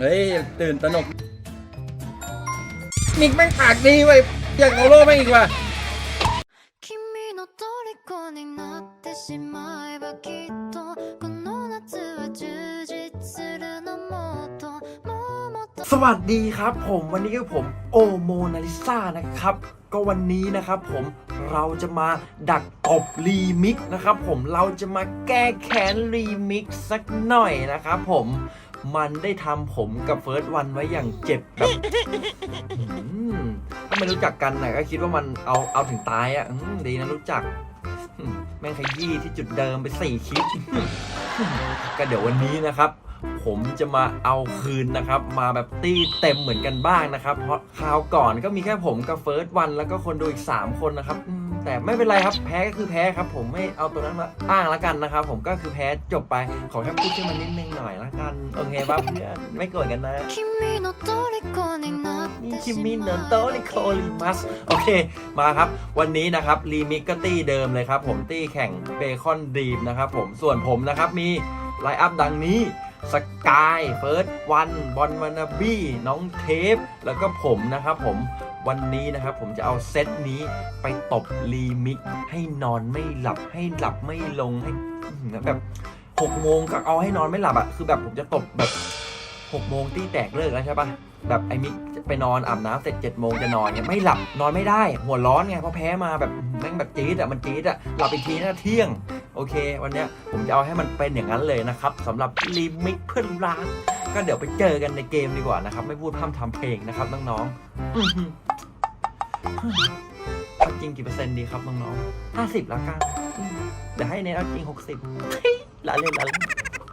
เฮ้ย ตื่นตระหนกมิกแม่งปากดีเว้ยอยากโนโร่แม่งอีกว่ะ 君の虜になってしまえばきっとこの夏は充実するのもっともうもっと สวัสดีครับผมวันนี้ก็ผมโอโมนาลิซ่านะครับ ก็วันนี้นะครับผมเราจะมาดักตบรีมิกซ์นะครับผมเราจะมาแก้แค้นรีมิกซ์สักหน่อยนะครับผม มันได้ทำผมกับเฟิร์สวันไว้อย่างเจ็บแบบอืมถ้าไม่รู้จักกันนะก็คิดว่ามันเอาเอาถึงตายอะอืมดีนะรู้จักอืมแม่งขยี้ที่จุดเดิมไปสี่คลิปก็เดี๋ยววันนี้นะครับ ผมจะมาเอาคืนนะครับ มาแบบตีเต็มเหมือนกันบ้างนะครับ เพราะคราวก่อนก็มีแค่ผมกับเฟิร์สวันแล้วก็คนดูอีก 3 คนนะครับอืม แต่ไม่เป็นไรครับแพ้ก็คือแพ้ครับ ผมไม่เอาตัวนั้นมาอ้างละกันนะครับ ผมก็คือแพ้จบไปขอแค่พูดขึ้นมานิดนึงหน่อยละกันโอเคป่ะเพื่อนไม่โกรธกันนะนี่คิมมินโตนิโคลิมัสโอเคมาครับ วันนี้นะครับรีมิกก็ตี้เดิมเลยครับ ผมตี้แข่งเบคอนดีมนะครับผมส่วนผมนะครับมีไลอัพดังนี้สกายเฟิร์สวันบอลวานาบี้น้องเทป แล้วก็ผมนะครับผม วันนี้นะครับผมจะเอาเซตนี้ไปตบรีมิกให้นอนไม่หลับให้หลับไม่ลงให้แบบหกโมงก็เอาให้นอนไม่หลับอะคือแบบผมจะตบแบบหกโมงตีแตกเลิกแล้วใช่ปะแบบไอ้มิกไปนอนอาบน้ำเสร็จ7จ็ดโมงจะนอนเนี่ยไม่หลับนอนไม่ได้ หัวร้อนไงเพราะแพ้มาแบบแม่งแบบจี๊ดอะมันจี๊ดอะหลับอีกทีน่าเที่ยง โอเค วันเนี้ยผมจะเอาให้มันเป็นอย่างนั้นเลยนะครับสำหรับรีมิกเพื่อนรัก ก็เดี๋ยวไปเจอกันในเกมดีกว่านะครับ ไม่พูดพร่ำทำเพลงนะครับน้องๆอื้อหือเอาจริงกี่เปอร์เซ็นต์ดีครับน้องๆห้าสิบแล้วกันอืมเดี๋ยวให้เนทเอาจริงหกสิบละเล่นละเล่น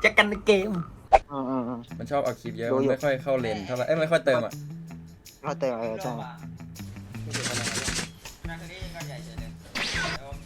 เจอกันในเกม อืมอืมอืม มันชอบเอาคลิปเยอะ ดูมันอยู่ ไม่ค่อยเข้าเลนเท่าไหร่เอ้ยไม่ค่อยเติมอะเขาเติมเออใช่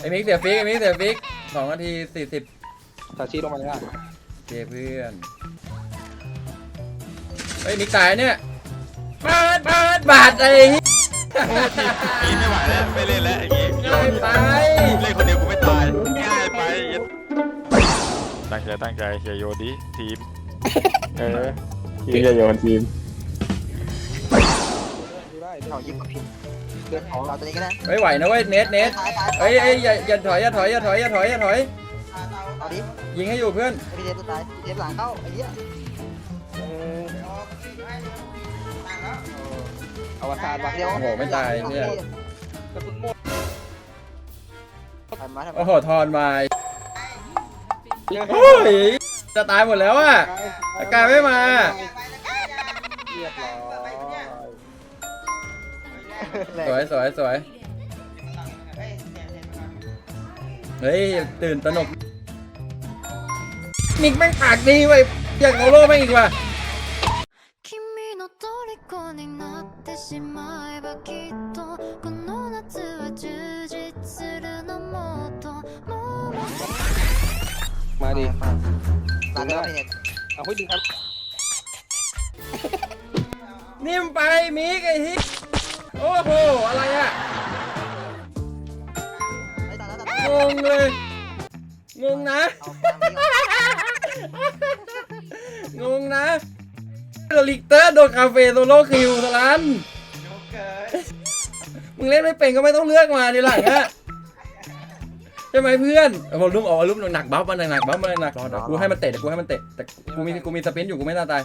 ไอ้มิกเสียฟิกไอ้มิกเสียฟิกสองนาทีสี่สิบตาชี้ลงมาเลยอะโอเคเพื่อน เฮ้ยมิกตายเนี่ยบาดบาดบาดไอ้เหี้ยกินไม่ไหวแล้วไม่เล่นแล้วอย่างงี้ง่ายไปเล่นคนเดียวกูไม่ตายง่ายไปตั้งใจตั้งใจเชียร์โยดิทีมเออทีมจะโยนทีมเขายิงกับพินเลือดของเราตัวนี้ก็ได้ไม่ไหวนะเว้ยเน็ตเน็ตตายตายเอ้ยเอ้ยอย่าอย่าถอยอย่าถอยอย่าถอยอย่าถอยอย่าถอยเอาดิยิงให้อยู่เพื่อนพี่เดฟตายเดฟหลังเข้าไอ้เหี้ย อวสานวะเดียวโอ้โหไม่ตายเนี่ย กระสุนหมดทำมาทำโอ้มาโหทอนมาโอ้ยจะตายหมดแล้วอะสกายไม่มา เรียบร้อยสวยสวยสวยเฮ้ย ตื่นตระหนกมิกแม่งปากดีเว้ยอยากโนโร่แม่งอีกว่ะ ตายแล้วพี่เน็ตเอาหุ้ยดึงครับนิ่มไปมิกไอ้ฮิโอ้โห อะไรอะไอ้ตายแล้วตายแล้วงงเลย งงนะ เอากลางไปก่อนงงนะลิกเตอร์โดนคาเฟ่โซโล่คิวสลันมึงเล่นไม่เป็นก็ไม่ต้องเลือกมาในหลังอะ ใช่ไหมเพื่อนเอาวอลลุ่มเอาวอลลุ่มหนักบัฟมันหนักบัฟมันหนักรอเดี๋ยวกูให้มันเตะเดี๋ยวกูให้มันเตะแต่กูมีกูมีสปินอยู่กูไม่น่าตาย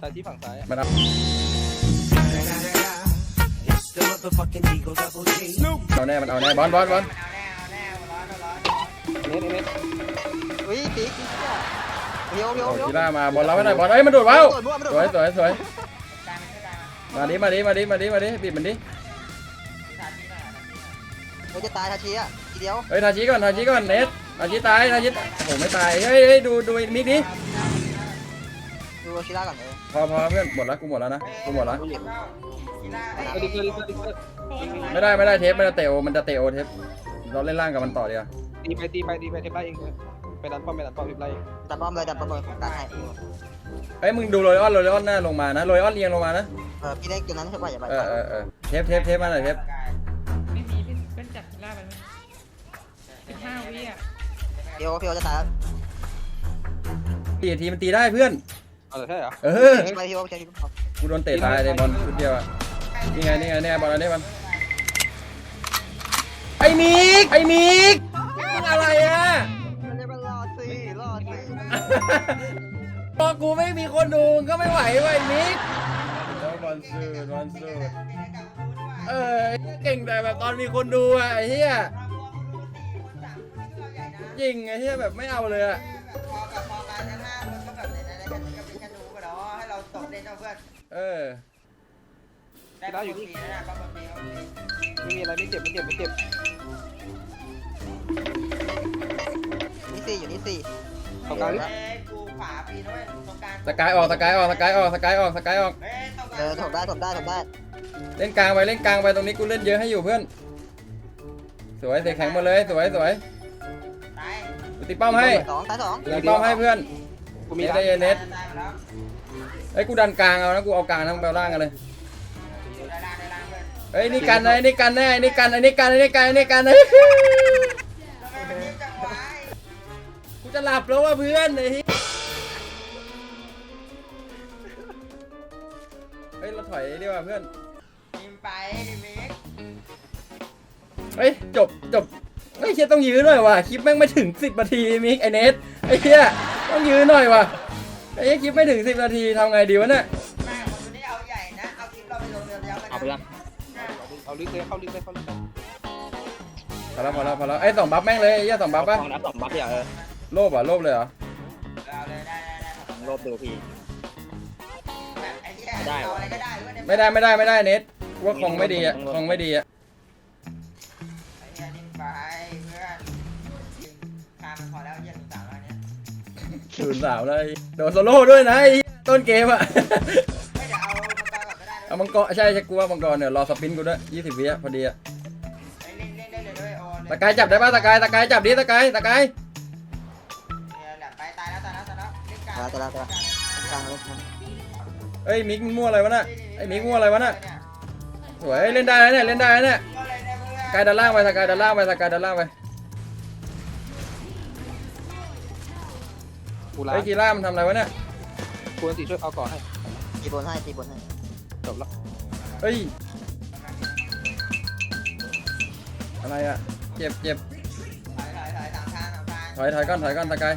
ตายที่ฝั่งซ้ายมันเอาเอาแน่มันเอาแน่บอลบอลบอลเน็ตเน็ตอุ้ยติ๊กเดี๋ยวเดี๋ยวเอาเดี๋ยวกีฬามาบอลเราไม่ได้บอลเอ้ยมันโดดว้าวโดดมั่วมันโดดสวยมั่วสวยสวยมาดิมาดิมาดิมาดิมาดิบีบมันดิ โอ้ยจะตายทาชีอะทีเดียวเฮ้ยทาชิก่อนทาชิก่อนเนสทาชิตายทาชิโอ้โหไม่ตายเฮ้ยเฮ้ยดูดูมิกดิดูชิล่าก่อนเออพอพอเพื่อนหมดแล้วกูหมดแล้วนะกูหมดแล้วดิเกอร์ดิเกอร์ดิเกอร์ไม่ได้ไม่ได้เทปมันจะเตะโอมันจะเตะโอเทปเราเล่นล่างกับมันต่อดีกว่าตีไปตีไปตีไปเทปไล่เองไปดันป้อมไปดันป้อมเทปไล่เองดันป้อมเลยดันป้อมเลยดันให้เฮ้ยมึงดูโรยออนโรยออนหน้าลงมานะโรยออนเรียงลงมานะเออพี่เล็กตัวนั้นใช่ป่ะอย่าไปเออเออเออเทปเทปเทปมาหน่อยเทป สิบห้าวิอะเดี๋ยวพี่โอจะตายแล้วตีทีมันตีได้เพื่อนเอาเลยใช่เหรอเออ ไปที่ว่าจะที่เขากูโดนเตะตายเลยบอลชุดเดียวอะนี่ไงนี่ไงนี่ไงบอลอันนี้บอลไอ้มิกไอ้มิกมันอะไรอะ มันจะเป็นรอดสิรอดสิพอกูไม่มีคนดูก็ไม่ไหวเว้ยมิกแล้วบอลซื้อบอลซื้อเออเก่งแต่แบบตอนมีคนดูอะไอ้เหี้ย ยิงไอ้เหี้ยแบบไม่เอาเลยอะพอกับพอกันนะฮะมันก็แบบไหนๆก็ก็เป็นแค่ดูกันเนาะให้เราตกเล่นเอาเพื่อนเออ ได้ปกตินะนะปกติปกติไม่มีอะไรไม่เจ็บไม่เจ็บไม่เจ็บนี่สี่อยู่นี่สี่เอากลางดิเอ้ยกูขวาปีด้วยตรงกลางสกายออกสกายออกสกายออกสกายออกสกายออก เฮ้ยตรงกลางเออถมได้ถมได้ถมได้เล่นกลางไปเล่นกลางไปตรงนี้กูเล่นเยอะให้อยู่เพื่อน สวยเตะแข็งหมาเลยสวยสวยายกูตีป้อมให้สองตายสองตีป้อมให้เพื่อนกูมีเนตร้าได้นเน็ตตายมาแล้วเอ้ยกูดันกลางเอานะกูเอากลางทั้งแปลล่างกันเลยได้ล่างได้ล่างเพื่อนเอ้ยนี่กันไอ้นี่กันแน่ไอ้นี่กันไอ้นี่กันไอ้นี่กันไอ้นี่กันไอ้ทำไมมันนิ่มจังวะกูจะหลับแล้วว่ะเพื่อนไอ้เหี้ยเฮ้ยเราถอยดีกว่าเพื่อนนิ่มไปดิมิกเฮ้ยจบจบ เฮ้ยเชี่ยต้องยื้อหน่อยว่ะคลิปแม่งไม่ถึง10นาทีมิกไอเนสไอ้เหี้ยต้องยื้อหน่อยว่ะไอ้เหี้ยคลิปไม่ถึง10นาทีทำไงดีวะเนี่ยแม่คนนี้เอาใหญ่นะ เอาคลิปเราไปลงเร็วๆกันเอาไปละเอาลึกเลยเข้าลึกเลยเข้าลึกเลยพอแล้วพอแล้วพอแล้วไอ้ยสองบัฟแม่งเลยไอ้เหี้ยสองบัฟปะสองนัดสองบัฟอย่างเออโลภเหรอะโลภเลยเหรอเอาเลยได้ได้ได้ลบดูพี่ แบบไอ้เหี้ยไม่ได้เอาวะอะไรก็ได้เว้ยไม่ได้ไม่ได้ไม่ได้เนสว่าคงไม่ดีอะคงไม่ดีอะ ศูนย์สามเลยโดนโซโล่ด้วยนะไอ้ต้นเกมอะไม่เดี๋ยวเอามังกรก่อนก็ได้เอามังกรใช่ใช่กูว่ามังกรเนี่ยรอสปินกูด้วยยี่สิบวิอะพอดีอะเล่นเล่นได้เลยด้วยโอ้ตะกายจับได้ป่ะตะกายตะกายจับดิตะกายตะกายเนี่ยแหละไปตายแล้วตายแล้วตายแล้วเล่นกลางตายแล้วตายแล้ว กลางเลยกลางเอ้ยมิกมันมั่วอะไรวะน่ะไอ้มิกมั่วอะไรวะน่ะสวยเล่นได้แล้วเนี่ยเล่นได้แล้วเนี่ยก็เลยด้เพื่อนกายดันล่างไปตะกายดันล่างไปตะกายดันล่างไป กูล้างไอ้ยกีล่ามันทำอะไรวะเนี่ยกูตีช่วยเอาก่อนให้ตีบนให้ตีบนให้จบแล้วเฮ้ยอะไรอะเจ็บเจ็บถอยถอยถอยสามทางสามทางถอยถอยก้อนถอยก้อนตะกาย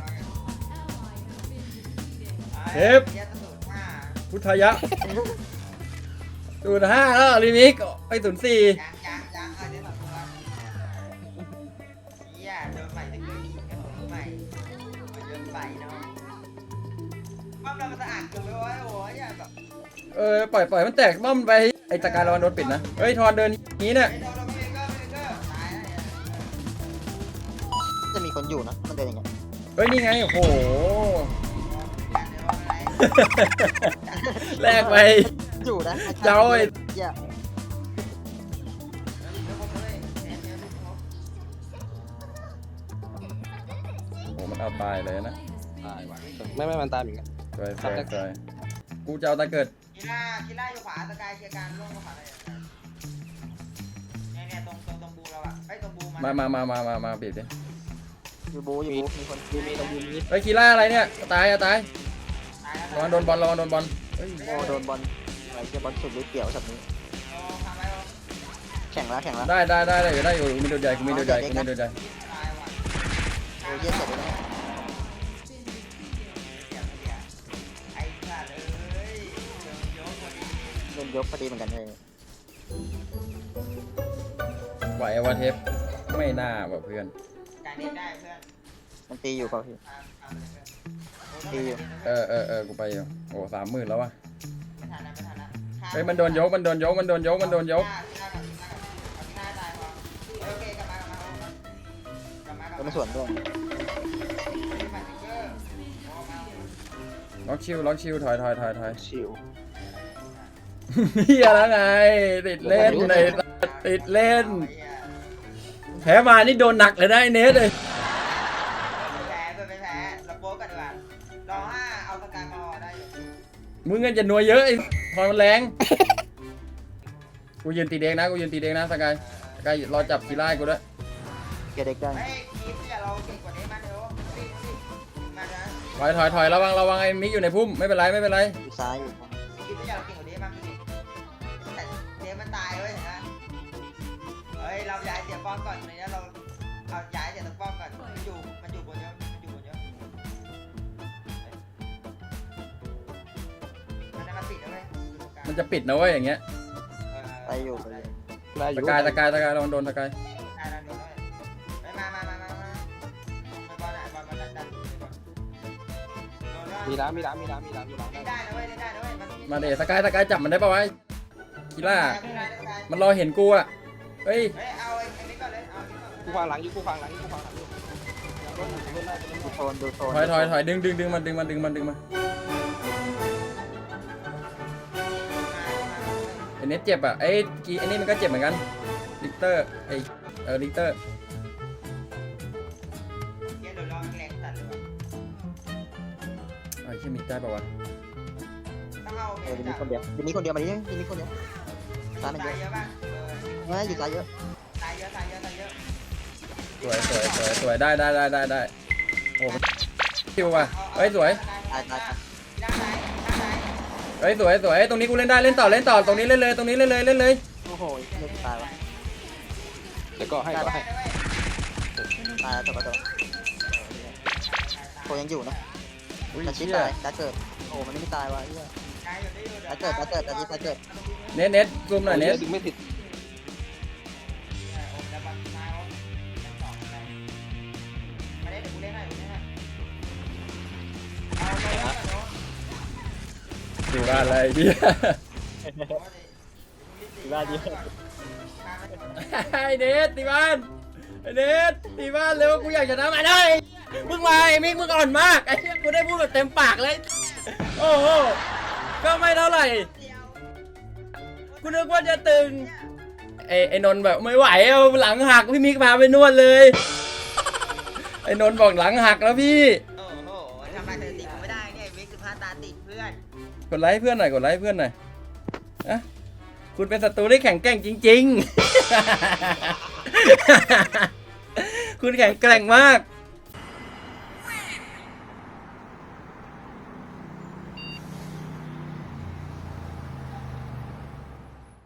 เทปหี้ยสุดห้าพุทธายะศูนย์ห้าแล้วลิมิกไปศูนย์สี่ เรามันสะอาดเกินไปวะโอ้ยอย่าแบบเออปล่อยปล่อยมันแตกบ้อมไปไอ้ตะกายระวังโดนปิดนะเฮ้ยทอนเดินนี้เนี่ยไอ้โดนโดนไม่ได้ก็ไม่ได้ก็ตายแล้วเนี่ยจะมีคนอยู่นะ มันเดินอย่างเงี้ยเฮ้ยนี่ไงโอ้โหการเดินว่าอะไรแลกไป อยู่นะเจ้าไอ้ เหี้ยโอ้มันเอาตายเลยนะ ตายว่ะไม่ไม่มันตายเหมือนกัน สวยสวยสวยกูจะเอาตะเกิดกีฬากีฬาอยู่ขวาสกายเชียร์การล่วงมาขวาเลยเนี่ยเนี่ยตรงตรงตรงบูเราอะไอ้ตรงบูมามามามามามาปิดดิอยู่บูอยู่บูมีคนดูมีตรงดูมีเฮ้ยคีล่าอะไรเนี่ยตายอะตายตายแล้วระวังโดนบอลระวังโดนบอลเฮ้ยโอ้โดนบอลอะไรเจ้าบอลสุดฤทธิ์เกี่ยวสับนี้ โอ้ทำไมวะแข่งแล้วแข่งแล้วได้ได้ได้ได้อยู่ได้อยู่กูมีโดนใหญ่กูมีโดนใหญ่กูมีโดนใหญ่ตายว่ะโอ้ยเยี่ยเสร็จแล้วไโดนยกพอดีเหมือนกันเลยไหวอะวะเทปไม่น่าว่ะเพื่อน การเล่นได้เพื่อนมันตีอยู่เปล่าพี่ดีอยู่ เออเออเออกูไปอยู่โอ้สามหมื่นแล้ววะไม่ทันแล้วไม่ทันแล้วเฮ้ยมันโดนยกมันโดนยกมันโดนยกมันโดนยกหน้าหน้ากับหน้ากับหน้าตายพอโอเคกลับมากลับมากลับมากลับแล้วมามันสวนด้วยมาติ๊กเกอร์โอ้มา ล็อกชิวล็อกชิวถอยถอยถอยถอยชิว เฮียแล้วไง ติดเล่นในติดเล่น แพ้มานี่โดนหนักเลยนะไอ้เนสเลยแพ้เพื่อนไม่แพ้เราโป๊กันดีกว่าลองห้าเอาสกายมาออได้อยู่มึงเงินจะนัวเยอะไอ้ทอนมันแรงกูยืนตีเด็กนะกูยืนตีเด็กนะสกายสกายรอจับกีฬาให้กูด้วยเกียร์เด็กได้เฮ้ยคีฟอย่าเราเก่งกว่านี้มาเดี๋ยวรีบรีบมานะถอยถอยถอยระวังระวังไอ้มิกอยู่ในพุ่มไม่เป็นไรไม่เป็นไรอยู่ซ้ายอยู่คิดว่าอย อมก่อนมันอยู่มันอยู่บนเยอะมันอยู่บนเยอะมันน่ามาปิดนะเว้ยอยู่ตรงกลางมันจะปิดนะเว้ยอย่างเงี้ยไปอยู่ไปอยู่ ได้อตะยู่กายตะกายตะกายลองโดนตะกายได้แล้วโดนด้วยเฮ้ยมามามามามามาบอลอะบอลมาดันดันบอลโดนด้วยมีน้ำมีน้ำมีน้ำมีน้ำมีน้ำเล่นได้นะเว้ยเล่นได้นะเว้ยมันมาเดตะกายตะกายจับมันได้ปะวะกีล่าได้ได้ได้ได้ มันรอเห็นกูอะเฮ้ย เฮ้ยเอาไอ้ไอ้นี่ก่อนเลย เอาไอ้นี่ ก่อนกูฟังหลังอยู่กูฟังหลังอยู่กูฟังหลังอยู่รถหนึ่งรถได้รถดูได้โซนดูโซนถอยถอยถอยดึงดึงดึงมันดึงมันดึงมันดึงมันไอ้เน็ตเจ็บอะไอ้กีไอ้นี่มันก็เจ็บเหมือนกันลิกเตอร์ไอ้เออลิกเตอร์เกียร์เดี๋ยวลองแรงตัดเลยว่ะไอ้เชี่ยมิกได้ปะวะต้องเอาเอเมอจมีจับคนเดียวมีคนเดียวมาดิมีคนเดียวซ้ายมันเยตายอะเยอะป่ะเออเฮ้ยอยู่ซ้ายเยอะตายเยอะ สวยสวยสวยสวยได้ได้ได้ได้ได้โอ้โหคิวว่ะเฮ้ยสวยตายตายตายด้านซ้ายด้านซ้ายเฮ้ยสวยสวยตรงนี้กูเล่นได้เล่นต่อเล่นต่อตรงนี้เล่นเลยตรงนี้เล่นเลยเล่นเลยโอ้โหเลือกตายวะเดี๋ยวก็ให้ก็ให้ได้เว้ยตายแล้วตัวตัวโคยังอยู่นะอุ้ยตาชิดเชี่ยตายตาเกิดโอ้มันไม่ตายวะเหี้ยตายอยู่ได้อยู่เดี๋ยวตาเกิดตาเกิดตาชิดตาเกิดเน็ตเน็ตซูมหน่อยเน็ตดึงไม่ติด ดูด้านอะไรเหี้ยบ้านดีไอ้เน็ตตีบ้านไอ้เน็ตตีบ้านเร็วกูอยากชนะมาเลยมึงมาไอ้มิกมึงอ่อนมากไอ้เหี้ยกูได้พูดแบบเต็มปากเลย โอ้โหก็ไม่เท่าไหร่กูนึกว่าจะตึงไอ้ไอ้นนท์แบบไม่ไหวเอาหลังหักพี่มิกพาไปนวดเลย ไอ้นนท์บอกหลังหักแล้วพี่ กดไลค์ให้เพื่อนหน่อย กดไลค์ให้เพื่อนหน่อยอะคุณเป็นศัตรูที่แข็งแกร่งจริง ๆ คุณแข็งแกร่งมาก